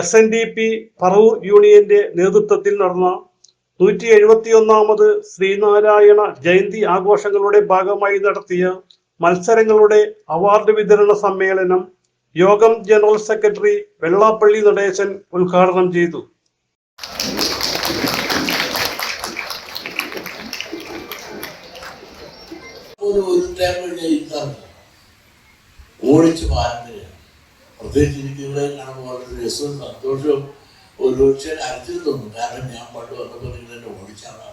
S N D P Paravur യൂണിയന്റെ നേതൃത്വത്തിൽ നടന്ന നൂറ്റി എഴുപത്തിയൊന്നാമത് ശ്രീനാരായണ ജയന്തി ആഘോഷങ്ങളുടെ ഭാഗമായി നടത്തിയ മത്സരങ്ങളുടെ അവാർഡ് വിതരണ സമ്മേളനം യോഗം ജനറൽ സെക്രട്ടറി വെള്ളാപ്പള്ളി നടേശൻ ഉദ്ഘാടനം ചെയ്തു. ഓടിച്ച് പാരമ്പര്യം പ്രത്യേകിച്ച് എനിക്ക് ഇവിടെ കാണുമ്പോൾ വളരെ രസവും സന്തോഷവും ഒരു പക്ഷേ അരച്ചിൽ തോന്നും. കാരണം ഞാൻ പണ്ട് വന്നപ്പോൾ നിങ്ങൾ എന്നെ ഓടിച്ചാണ്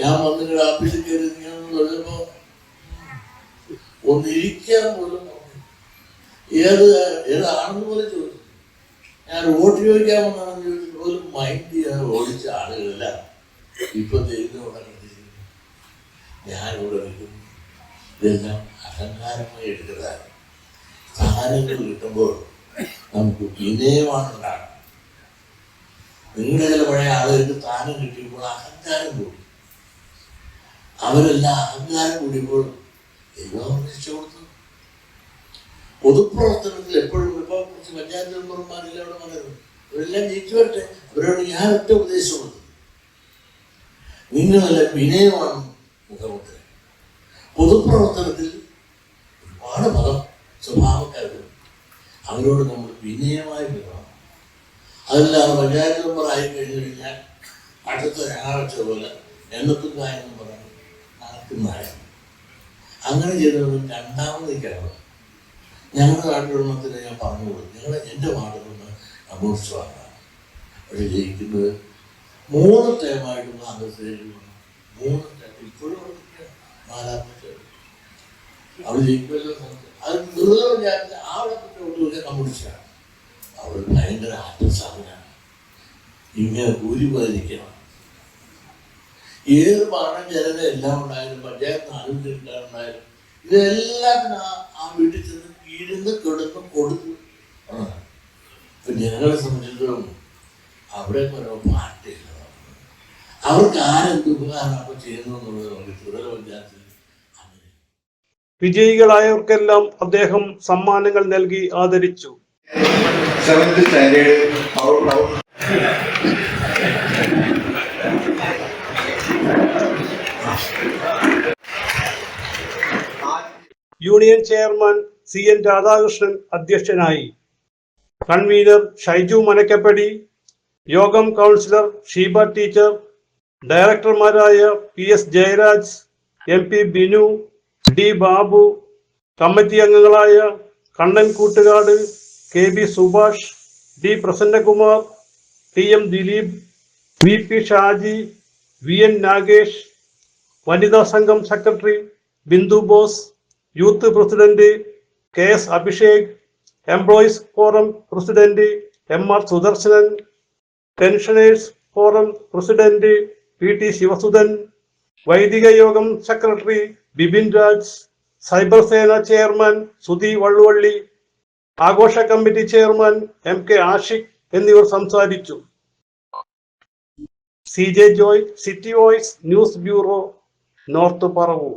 ഞാൻ വന്നിട്ട് ഓഫീസിൽ കയറി പറഞ്ഞപ്പോ ഒന്നിരിക്കാൻ പോലും. ഏത് ഏതാണെന്ന് പോലെ ചോദിച്ചു ഞാൻ വോട്ട് ചോദിക്കാൻ വന്നാണെന്ന് ചോദിച്ചു പോലും മൈൻഡ് ചെയ്യാതെ ഓടിച്ച ആളുകളില്ല ഇപ്പൊ ദൈവം ഇവിടെ ഞാനിവിടെ ഇതെല്ലാം അഹങ്കാരമായി എടുക്കുന്നതാണ് സ്ഥാനങ്ങൾ കിട്ടുമ്പോൾ നമുക്ക് വിനയമാണ് ഉണ്ടാകുന്നത് നിങ്ങളുടെ പഴയ ആളുകൾക്ക് സ്ഥാനം കിട്ടിയപ്പോൾ അഹങ്കാരം കൂടി. അവരെല്ലാം അഹങ്കാരം കൂടിയപ്പോൾ ദൈവം രക്ഷ കൊടുത്തു. പൊതുപ്രവർത്തനത്തിൽ എപ്പോഴും ഇപ്പൊ കുറച്ച് പഞ്ചായത്ത് മെമ്പർമാരെല്ലാം അവിടെ വന്നത് അവരെല്ലാം ജയിച്ചു വരട്ടെ. അവരോട് ഞാൻ ഒറ്റ ഉപദേശം കൊടുത്തു നിങ്ങളെല്ലാം വിനയമാണ് മുഖമുദ്ര പൊതുപ്രവർത്തനത്തിൽ അവരോട് നമ്മൾ വിനയമായി പെരുമാറണം അതല്ലാതെ പഞ്ചായത്ത് മെമ്പർ ആയി കഴിഞ്ഞു കഴിഞ്ഞാൽ അടുത്ത ഞായറാഴ്ച പോലെ എന്നത്തും കായെന്നും പറഞ്ഞു നടക്കുന്നതായ അങ്ങനെ രണ്ടാമത് രണ്ടാമതേക്കാണ് ഞങ്ങളുടെ നാട്ടിലുള്ളത്തിന് ഞാൻ പറഞ്ഞു കൊടുക്കും ഞങ്ങളുടെ എന്റെ അമോർച്ച വാങ്ങാം പക്ഷെ ജയിക്കുന്നത് മൂന്ന് ടൈമായിട്ടുള്ള അംഗത്തിലേക്ക് മൂന്ന് ടൈം ഇപ്പോഴും അവിടെ. നാലാമത്തെ. അവർ ജയിക്കുമല്ലോ അത് ആ വട്ടത്തെ ഒട്ടുമൊക്കെ കമ്മ്യൂണിസ്റ്റാണ്. അവർ ഭയങ്കര ആത്മസാധനാണ് ഇങ്ങനെ ഭൂരിപതിരിക്കണം ഏത് പാഠം ജനത എല്ലാം ഉണ്ടായാലും പഞ്ചായത്ത് ആരോഗ്യം ഉണ്ടായാലും ഇതെല്ലാത്തിനും ആ വീട്ടിൽ ചെന്ന് ഇരുന്ന് കിടന്ന് കൊടുത്തു. ഇപ്പൊ ജനങ്ങളെ സംബന്ധിച്ചിടത്തോളം അവിടെ ഓരോ പാർട്ടിയില്ല അവർക്ക് ആരെന്ത് ഉപകാരം അപ്പൊ ചെയ്യുന്നു എന്നുള്ളത് നമുക്ക് ത്രിതല പഞ്ചായത്തിൽ വിജയികളായവർക്കെല്ലാം അദ്ദേഹം സമ്മാനങ്ങൾ നൽകി ആദരിച്ചു. Union chairman C N Radhakrishnan അധ്യക്ഷനായി. കൺവീനർ ഷൈജു മനക്കപ്പടി. യോഗം councillor Sheeba teacher ഡയറക്ടർമാരായ P S Jayaraj. M P Binu D Babu committee അംഗങ്ങളായ Kannan Koottukad K B Subhash D Prasannakumar T M Dileep V P Shaji V N Nagesh വനിതാ സംഘം secretary Bindu Bose youth president K S Abhishek employees forum president M R Sudarsanan pensioners forum president P T Sivasudhan വൈദിക യോഗം secretary Bibin Raj cyber Sena chairman Sudhi Valluvally ആഘോഷ committee chairman M K Ashiq എന്നിവർ സംസാരിച്ചു C J Joy city voice news bureau north Paravur